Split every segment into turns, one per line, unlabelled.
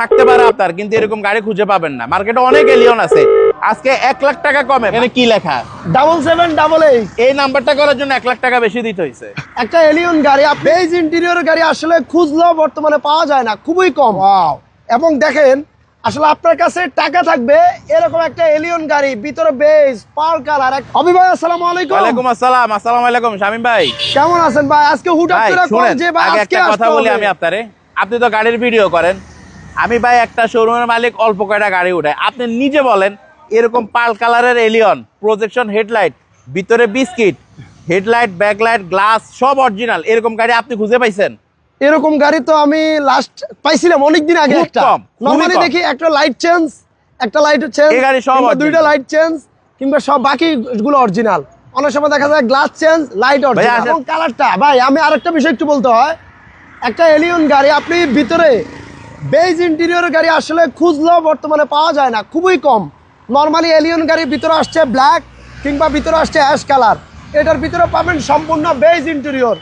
থাকতে পারে আপনার কিন্তু এরকম গাড়ি খুঁজে পাবেন না। মার্কেটে অনেক এলিয়ন আছে। আজকে এক লাখ টাকা কমে। এখানে কি লেখা?
ডাবল সেভেন ডাবল এইট
এই নাম্বারটা করার জন্য এক লাখ টাকা বেশি দিতে হয়েছে।
একটা এলিয়ন গাড়ি বেজ ইন্টেরিয়র গাড়ি আসলে খুঁজলেও বর্তমানে পাওয়া যায় না খুবই কম। এবং দেখেন আসলে আপনার কাছে টাকা থাকবে এরকম একটা এলিয়ন গাড়ি ভিতরে বেজ পার কালার অভি ভাই আসসালামু আলাইকুম।
ওয়ালাইকুম আসসালাম আসসালামু আলাইকুম শামিম ভাই।
কেমন আছেন ভাই? আজকে হুট করে
শুনেন
যে ভাই আজকে
কথা বলি আমি আপনারে। আপনি তো গাড়ির ভিডিও করেন। আমি ভাই একটা শোরুমের মালিক অল্প কয়টা গাড়ি উঠাই। আপনি নিজে বলেন এরকম পাল কালারের এলিয়ন প্রজেকশন হেডলাইট ভিতরে বিস্কিট হেডলাইট ব্যাকলাইট গ্লাস সব অরিজিনাল এরকম গাড়ি আপনি খুঁজে পাইছেন?
এরকম গাড়ি তো আমি লাস্ট পাইছিলাম অনেকদিন আগে একটা। নরমালি দেখি একটা লাইট চেঞ্জ একটা লাইট চেঞ্জ
এই গাড়ি সব
দুইটা লাইট চেঞ্জ কিংবা সব বাকি গুলো অরিজিনাল অনেক সময় দেখা যায় গ্লাস চেঞ্জ লাইট অরিজিনাল এবং কালারটা ভাই আমি আরেকটা বিষয় একটু বলতে হয়। একটা এলিয়ন গাড়ি আপনি ভিতরে বেজ ইন্টেরিয়র গাড়ি আসলে খুঁজলেও বর্তমানে পাওয়া যায় না খুবই কম। নর্মালি এলিয়ন গাড়ির ভিতরে আসছে ব্ল্যাক কিংবা ভিতরে আসছে অ্যাশ কালার এটার ভিতরে পাবেন সম্পূর্ণ বেজ ইন্টেরিয়র।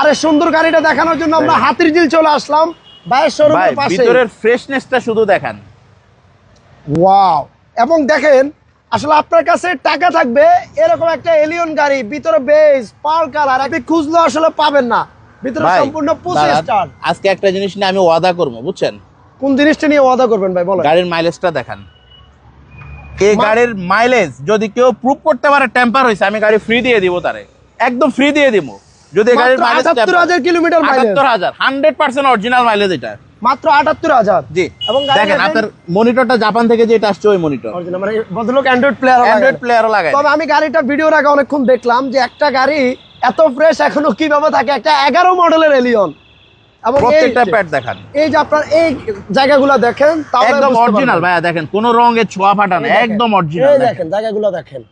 আরে সুন্দর গাড়িটা দেখানোর জন্য আমরা হাতির ঝিল চলে আসলাম।
ভাই
শোরুমের পাশে
ভিতরের ফ্রেশনেসটা শুধু দেখান।
ওয়াও এবং দেখেন আসলে আপনার কাছে টাকা থাকবে এরকম একটা এলিয়ন গাড়ি ভিতরে বেজ পার কালার আপনি খুঁজলে আসলে পাবেন না। ভিতরে সম্পূর্ণ পুষে স্টার।
আজকে একটা জিনিস নিয়ে আমি ওয়াদা করব বুঝছেন?
কোন জিনিসটা নিয়ে ওয়াদা করবেন ভাই বলেন।
গাড়ির মাইলেজটা দেখান। এই গাড়ির মাইলেজ যদি কেউ প্রুভ করতে পারে টেম্পার হয়েছে আমি গাড়ি ফ্রি দিয়ে দিব তারে। একদম ফ্রি দিয়ে দিব যদি গাড়ির মাইলেজ
কিলোমিটার মাইলেজ
আটাত্তর হাজার হান্ড্রেড পার্সেন্ট অরিজিনাল মাইলেজ এটা।
মাত্র আটাত্তর হাজার।
জি।
এবং
দেখেন আপনার মনিটরটা জাপান থেকে যেটা আসছে ওই মনিটর
Original, মানে ভদ্রলোক অ্যান্ড্রয়েড প্লেয়ার
অ্যান্ড্রয়েড লাগায়।
তবে আমি গাড়িটা ভিডিওর আগে অনেকক্ষণ দেখলাম যে একটা গাড়ি এত ফ্রেশ এখনও কীভাবে থাকে? একটা এগারো মডেলের এলিয়ন এবং
প্রত্যেকটা প্যাড দেখান।
এই যে আপনার এই জায়গাগুলো দেখেন
একদম অরিজিনাল। ভাইয়া দেখেন কোন রঙের ছোঁয়া ফাটা না একদম
এই
অরিজিনাল
দেখেন জায়গাগুলো দেখেন।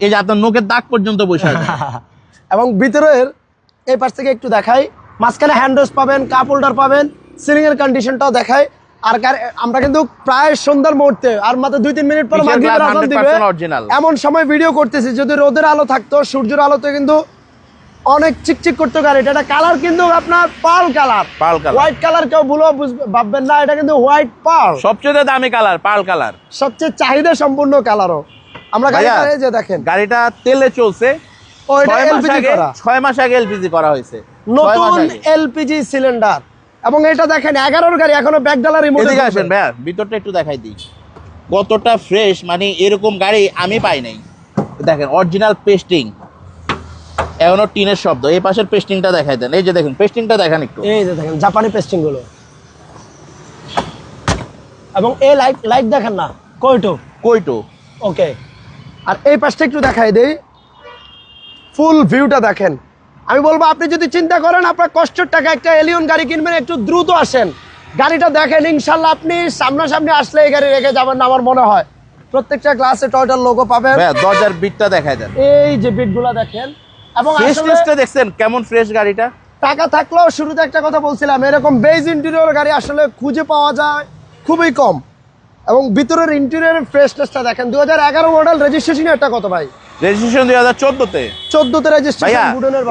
এই যে আপনার নোকের দাগ পর্যন্ত বসে আছে।
এবং ভিতরের এই পাশ থেকে একটু দেখাই মাঝখানে হ্যান্ড রেস্ট পাবেন কাপ হোল্ডার পাবেন সিলিং এর কন্ডিশনটাও দেখাই। আর গাড়ি- আমরা কিন্তু প্রায় সন্ধ্যার মুহূর্তে আর মাত্র দুই তিন মিনিট পর এমন সময় ভিডিও করতেছি যদি রোদের আলো থাকতো সূর্যের আলোতে কিন্তু অনেক চিকচিক করতো গাড়িটা এটা কালার কিন্তু আপনার pearl colour
pearl colour
white colour কেউ ভুলো ভাববেন না এটা কিন্তু হোয়াইট পাল
সবচেয়ে দামি কালার পাল কালার
সবচেয়ে চাহিদা সম্পূর্ণ কালারও আমরা গাড়িটা এই যে দেখেন।
গাড়িটা তেলে চলছে।
ও এটা
ছয় মাস
এলপিজি
আগে
করা।
ছয় মাস আগে এলপিজি করা হয়েছে।
নতুন এলপিজি সিলিন্ডার এবং এটা দেখেন এগারোর গাড়ি এখনও ব্যাকডালার রিমোট
এদিকে আসেন ভাইয়া ভিতরটা একটু দেখাই দিই। কতটা ফ্রেশ মানে এরকম গাড়ি আমি পাই নাই। দেখেন অরিজিনাল পেস্টিং এখনও টিনের শব্দ। এই পাশের পেস্টিংটা দেখাই দেন। এই যে দেখেন পেস্টিংটা দেখান একটু।
এই যে দেখেন জাপানি পেস্টিংগুলো এবং এই লাইট লাইট দেখেন না কয়টো?
কইটো
ওকে আর এই পাশটা একটু দেখাই দেই। ফুল ভিউটা দেখেন। আমি বলব আপনি যদি চিন্তা করেন আপনার কষ্টের টাকা একটা এলিয়ন গাড়ি কিনবেন একটু দ্রুত আসেন। গাড়িটা দেখেন ইনশাল্লাহ আপনি সামনাসামনি আসলে এই গাড়ি রেখে যাবেন না আমার মনে হয়। প্রত্যেকটা গ্লাসে টয়টার লোগো পাবেন।
দরজার বিটটা দেখাই দেন।
এই যে বিটগুলো দেখেন এবং
দেখছেন কেমন ফ্রেশ গাড়িটা?
টাকা থাকলেও শুরুতে একটা কথা বলছিলাম এরকম বেজ ইন্টেরিয়র গাড়ি আসলে খুঁজে পাওয়া যায় খুবই কম। এবং ভিতরের ইন্টেরিয়র ফ্রেশনেসটা দেখেন দু হাজার এগারো মডেল রেজিস্ট্রেশন এটা কত ভাই।
রেজিস্ট্রেশন দুই হাজার চোদ্দতে?
চোদ্দতে রেজিস্ট্রেশন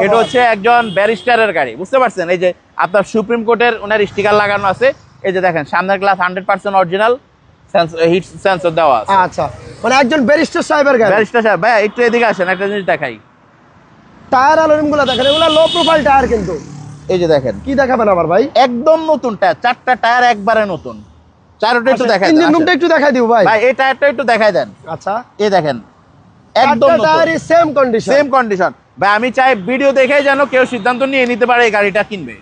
এটা হচ্ছে একজন ব্যারিস্টারের গাড়ি বুঝতে পারছেন? এই যে আপনার সুপ্রিম কোর্টের ওনার স্টিকার লাগানো আছে এই যে দেখেন সামনের glass hundred percent original heat sensor দেওয়া আছে।
আচ্ছা মানে একজন ব্যারিস্টার সাহেবের গাড়ি।
ব্যারিস্টার সাহেব ভাইয়া একটু এদিকে আসেন একটা জিনিস দেখাই।
টায়ার দেখেন এগুলো লো প্রোফাইল টায়ার কিন্তু।
এই যে দেখেন।
কি দেখাবেন আবার ভাই?
একদম নতুন টায়ার চারটা টায়ার একবারে নতুন। চারোটা একটু দেখাই
ইঞ্জিন রুমটা একটু দেখাই দিব ভাই।
ভাই এই টায়ারটা একটু দেখাই দেন।
আচ্ছা।
এই দেখেন একদম
টায়ারই সেম কন্ডিশন
সেম কন্ডিশন ভাই আমি চাই ভিডিও দেখে যেন কেউ সিদ্ধান্ত নিয়ে নিতে পারে এই গাড়িটা কিনবে।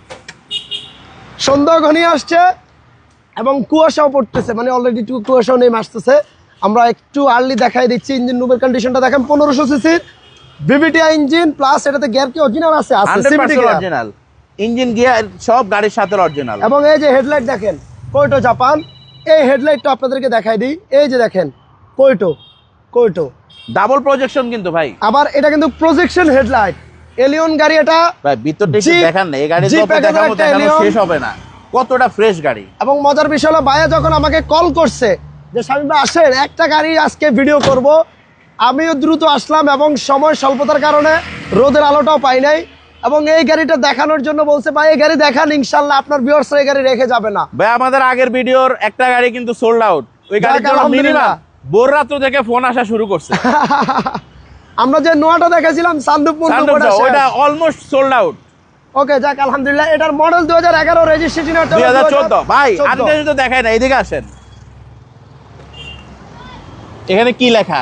সন্ধ্যা ঘনিয়ে আসছে এবং কুয়াশাও পড়তেছে মানে অলরেডি একটু কুয়াশাও নেমে আসতেছে। আমরা একটু আর্লি দেখাই দিচ্ছি ইঞ্জিন রুমের কন্ডিশনটা দেখেন পনেরোশো সিসির ভিভিটিআই ইঞ্জিন প্লাস এটাতে গিয়ার কি অরিজিনাল আছে? আছে gear।
অরিজিনাল ইঞ্জিন গিয়ার সব গাড়ির সাথে অরিজিনাল
এবং এই যে হেডলাইট দেখেন কোয়টো জাপান এই হেডলাইটটা আপনাদেরকে দেখাই দিই। এই যে দেখেন কোয়টো কোয়টো
ডাবল প্রজেকশন কিন্তু ভাই।
আবার এটা কিন্তু প্রজেকশন হেডলাইট এলিয়ন গাড়ি এটা
ভাই ভিতরটা একটু দেখান না। এই গাড়ি
Wagoner
দেখাবো দেখানো শেষ হবে না। কতটা ফ্রেশ গাড়ি।
এবং মজার বিষয় হলো ভাইয়া যখন আমাকে কল করছে যে স্বামী আসেন একটা গাড়ি আজকে ভিডিও করব। আমিও দ্রুত আসলাম এবং সময় স্বল্পতার কারণে রোদের আলোটাও পাই নাই। এবং এই গাড়িটা দেখানোর জন্য বলছে ভাই এই গাড়ি দেখান ইনশাল্লাহ আপনার ভিউয়ার্স এই গাড়ি রেখে যাবে না।
ভাই আমাদের আগের ভিডিওর একটা গাড়ি কিন্তু সোল্ড আউট ওই গাড়ির জন্য মিনিমাম ভোর রাত্র থেকে ফোন আসা শুরু করছে।
আমরা যে নোয়াটা দেখেছিলাম সান্দুপুর
ওইটা অলমোস্ট সোল্ড আউট
ওকে যাক আলহামদুলিল্লাহ এটার মডেল দু হাজার এগারো রেজিস্ট্রেশন
দুই হাজার চোদ্দ। ভাই আরেকটা তো দেখায় না এদিকে আসেন। এখানে কি লেখা?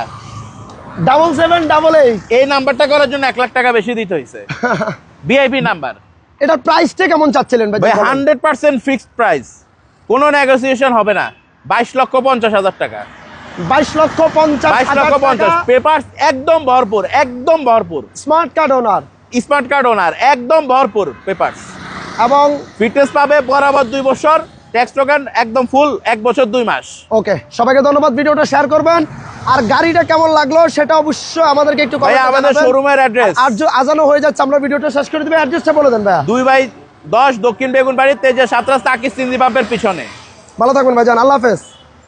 ডাবল সেভেন ডাবল এইট
এই নাম্বারটা করার জন্য এক লাখ টাকা বেশি দিতে হয়েছে। VIP number.
এটার প্রাইসটা কেমন চাচ্ছিলেন ভাই?
ভাই হান্ড্রেড পার্সেন্ট ফিক্সড প্রাইস কোনো নেগোসিয়েশন হবে না। বাইশ লক্ষ পঞ্চাশ হাজার টাকা।
বাইশ লক্ষ পঞ্চাশ
বাইশ লক্ষ পঞ্চাশ। পেপার একদম ভরপুর একদম ভরপুর।
Smart card owner
smart card owner একদম ভরপুর পেপার
এবং
ফিটনেস পাবে বরাবর দুই বছর। ট্যাক্স টোকেন একদম ফুল এক বছর দুই মাস।
ওকে সবাইকে ধন্যবাদ ভিডিওটা শেয়ার করবেন। আর গাড়িটা কেমন লাগল সেটা অবশ্যই আমাদেরকে একটু
আমাদের শোরুমের অ্যাড্রেস
আর আজানো হয়ে যাচ্ছে আমরা ভিডিওটা শেষ করে দেবে। অ্যাড্রেসটা বলে দেন ভাই
দুই বাই দশ দক্ষিণ বেগুন বাড়ির তেজে সাত রাস্তা আকিস সিন্দি পাম্পের পিছনে।
ভালো থাকবেন ভাইজান আল্লাহ হাফেজ।